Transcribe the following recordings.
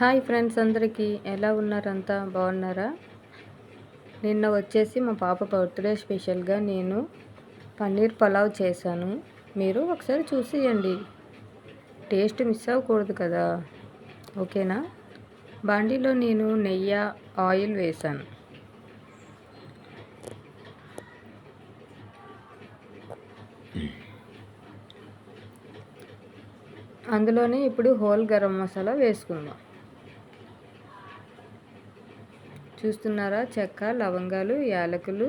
Hi friends అందరికీ. ఎలా ఉన్నారంతా? బాగున్నారా? నిన్న వచ్చేసి మా పాప బర్త్డే స్పెషల్గా నేను పన్నీర్ పలావ్ చేశాను. మీరు ఒకసారి చూసేయండి టేస్ట్ మిస్ అవ్వకూడదు కదా. ఓకేనా? బాండీలో నేను నెయ్యి ఆయిల్ వేశాను. అందులోనే ఇప్పుడు హోల్ గరం మసాలా వేసుకుందాం. చూస్తున్నారా? చెక్క లవంగాలు యాలకులు.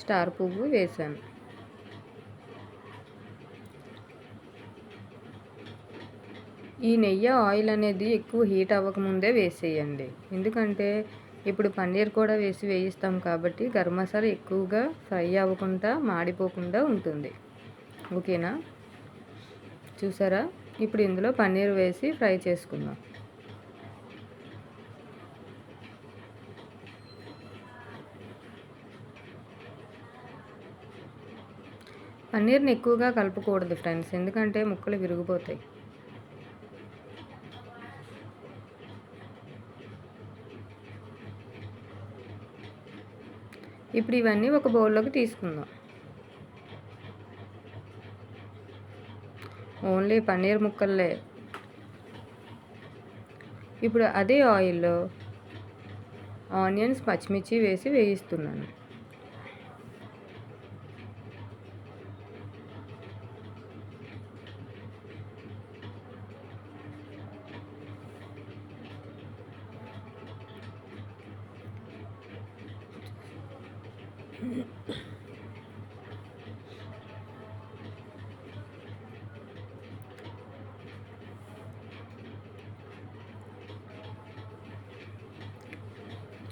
స్టార్ పువ్వు వేసాను ఈ నెయ్యి ఆయిల్ అనేది ఎక్కువ హీట్ అవ్వకముందే వేసేయండి. ఎందుకంటే ఇప్పుడు పన్నీర్ కూడా వేసి వేయిస్తాం కాబట్టి గరం మసాలా ఎక్కువగా ఫ్రై అవ్వకుండా మాడిపోకుండా ఉంటుంది. ఓకేనా? చూసారా? ఇప్పుడు ఇందులో పన్నీర్ వేసి ఫ్రై చేసుకుందాం. పన్నీర్ని ఎక్కువగా కలపకూడదు ఫ్రెండ్స్ ఎందుకంటే ముక్కలు విరిగిపోతాయి. ఇప్పుడు ఇవన్నీ ఒక బౌల్లోకి తీసుకుందాం. ఓన్లీ పన్నీర్ ముక్కల్లే ఇప్పుడు అదే ఆయిల్లో ఆనియన్స్ పచ్చిమిర్చి వేసి వేయిస్తున్నాను.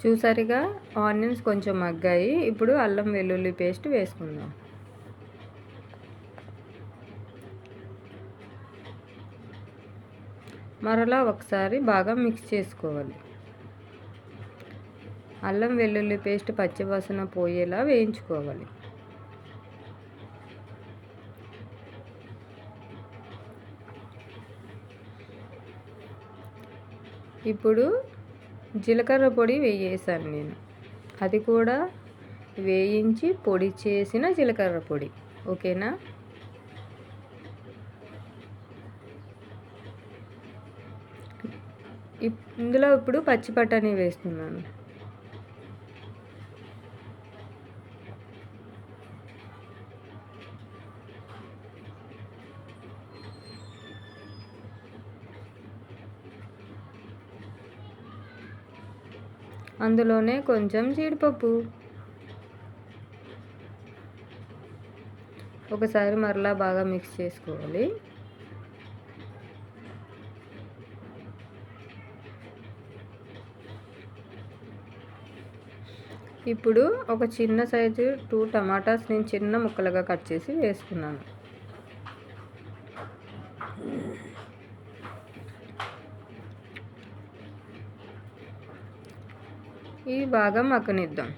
చూసారుగా ఆనియన్స్ కొంచెం మగ్గాయి. ఇప్పుడు అల్లం వెల్లుల్లి పేస్ట్ వేసుకుందాం. మరలా ఒకసారి బాగా మిక్స్ చేసుకోవాలి. అల్లం వెల్లుల్లి పేస్ట్ పచ్చివాసన పోయేలా వేయించుకోవాలి. ఇప్పుడు జీలకర్ర పొడి వేయేసాను నేను. అది కూడా వేయించి పొడి చేసిన జీలకర్ర పొడి. ఓకేనా? ఇందులో ఇప్పుడు పచ్చి బఠానీ వేస్తున్నాను. అందులోనే కొంచెం జీడిపప్పు. ఒకసారి మరలా బాగా మిక్స్ చేసుకోవాలి. ఇప్పుడు ఒక చిన్న సైజు టూ టమాటాస్ నేను చిన్న ముక్కలుగా కట్ చేసి వేసుకున్నాను. ఇవి బాగా మగ్గనిద్దాం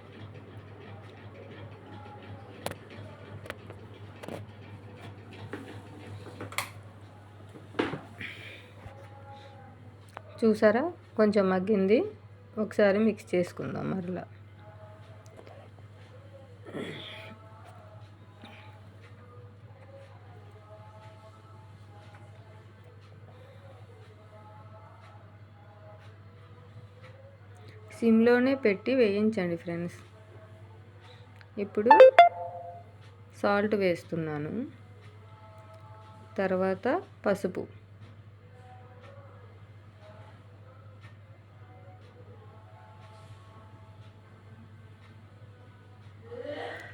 చూసారా? కొంచెం మగ్గింది. ఒకసారి మిక్స్ చేసుకుందాం మరలా. సిమ్లోనే పెట్టి వేయించండి ఫ్రెండ్స్. ఇప్పుడు సాల్ట్ వేస్తున్నాను. తర్వాత పసుపు.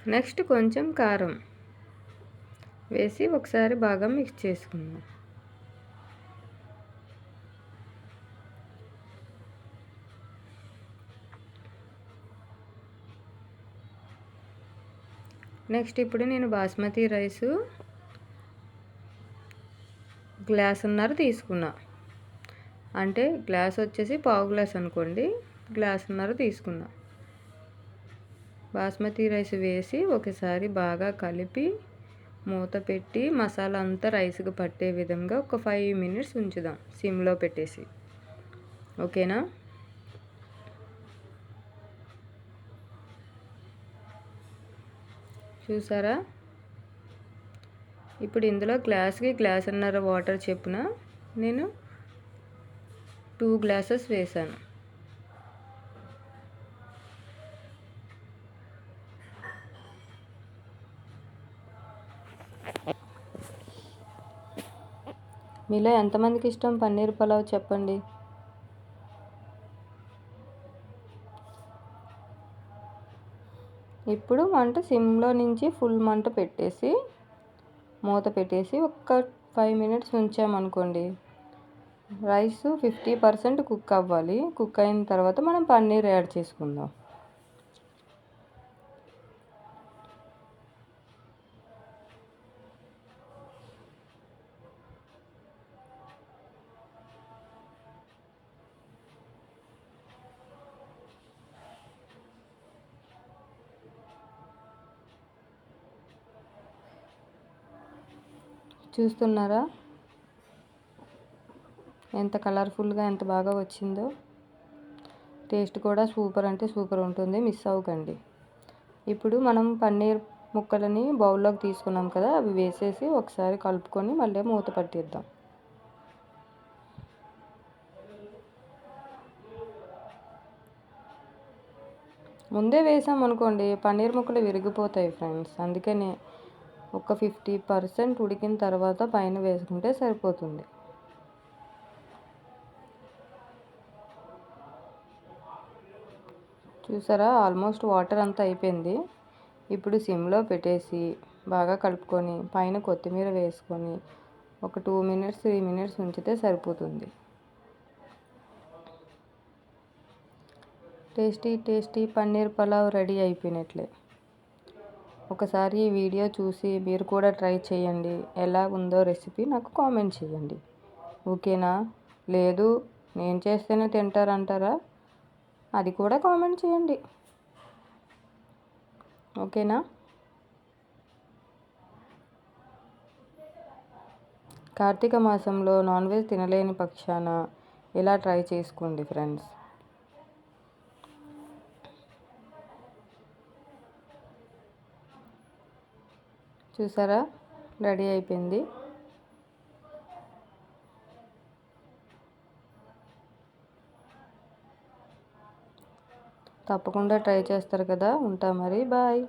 నెక్స్ట్ కొంచెం కారం వేసి ఒకసారి బాగా మిక్స్ చేసుకుందాం. నెక్స్ట్ ఇప్పుడు నేను బాస్మతి రైసు గ్లాసున్నర తీసుకున్నా. అంటే గ్లాస్ వచ్చేసి పావు గ్లాస్ అనుకోండి గ్లాసున్నర తీసుకున్నా. బాస్మతి రైస్ వేసి ఒకసారి బాగా కలిపి మూత పెట్టి మసాలా అంతా రైస్కి పట్టే విధంగా ఒక ఫైవ్ మినిట్స్ ఉంచుదాం సిమ్లో పెట్టేసి. ఓకేనా? చూసారా? ఇప్పుడు ఇందులో గ్లాస్కి గ్లాస్ అన్నర వాటర్ చెప్పున నేను టూ గ్లాసెస్ వేసాను. మీలో ఎంతమందికి ఇష్టం? పన్నీర్ పలావ్ చెప్పండి. ఇప్పుడు మంట సిమ్లో నుంచి ఫుల్ మంట పెట్టేసి మూత పెట్టేసి ఒక్క ఫైవ్ మినిట్స్ ఉంచామనుకోండి. రైస్ ఫిఫ్టీ పర్సెంట్ కుక్ అవ్వాలి. కుక్ అయిన తర్వాత మనం పన్నీర్ యాడ్ చేసుకుందాం. చూస్తున్నారా? ఎంత కలర్ఫుల్గా ఎంత బాగా వచ్చిందో. టేస్ట్ కూడా సూపర్ అంటే సూపర్ ఉంటుంది. మిస్ అవ్వకండి. ఇప్పుడు మనం పన్నీర్ ముక్కలని బౌల్లోకి తీసుకున్నాం కదా అవి వేసేసి ఒకసారి కలుపుకొని మళ్ళీ మూత పట్టిద్దాం. ముందే వేసాం అనుకోండి పన్నీర్ ముక్కలు విరిగిపోతాయి ఫ్రెండ్స్. అందుకనే ఒక ఫిఫ్టీ పర్సెంట్ ఉడికిన తర్వాత పైన వేసుకుంటే సరిపోతుంది. చూసారా? ఆల్మోస్ట్ వాటర్ అంతా అయిపోయింది. ఇప్పుడు సిమ్లో పెట్టేసి బాగా కలుపుకొని పైన కొత్తిమీర వేసుకొని ఒక టూ మినిట్స్ త్రీ మినిట్స్ ఉంచితే సరిపోతుంది. Tasty tasty paneer pulao ready అయిపోయినట్లే. ఒకసారి ఈ వీడియో చూసి మీరు కూడా ట్రై చేయండి. ఎలా ఉందో రెసిపీ నాకు కామెంట్ చేయండి. ఓకేనా? లేదు నేను చేస్తేనే తింటారంటారా? అది కూడా కామెంట్ చేయండి. ఓకేనా? కార్తీక మాసంలో నాన్ వెజ్ తినలేని పక్షాన ఇలా ట్రై చేసుకోండి ఫ్రెండ్స్? చూసారా? రెడీ అయిపోయింది. తప్పకుండా ట్రై చేస్తారు కదా? ఉంటా మరి. బాయ్.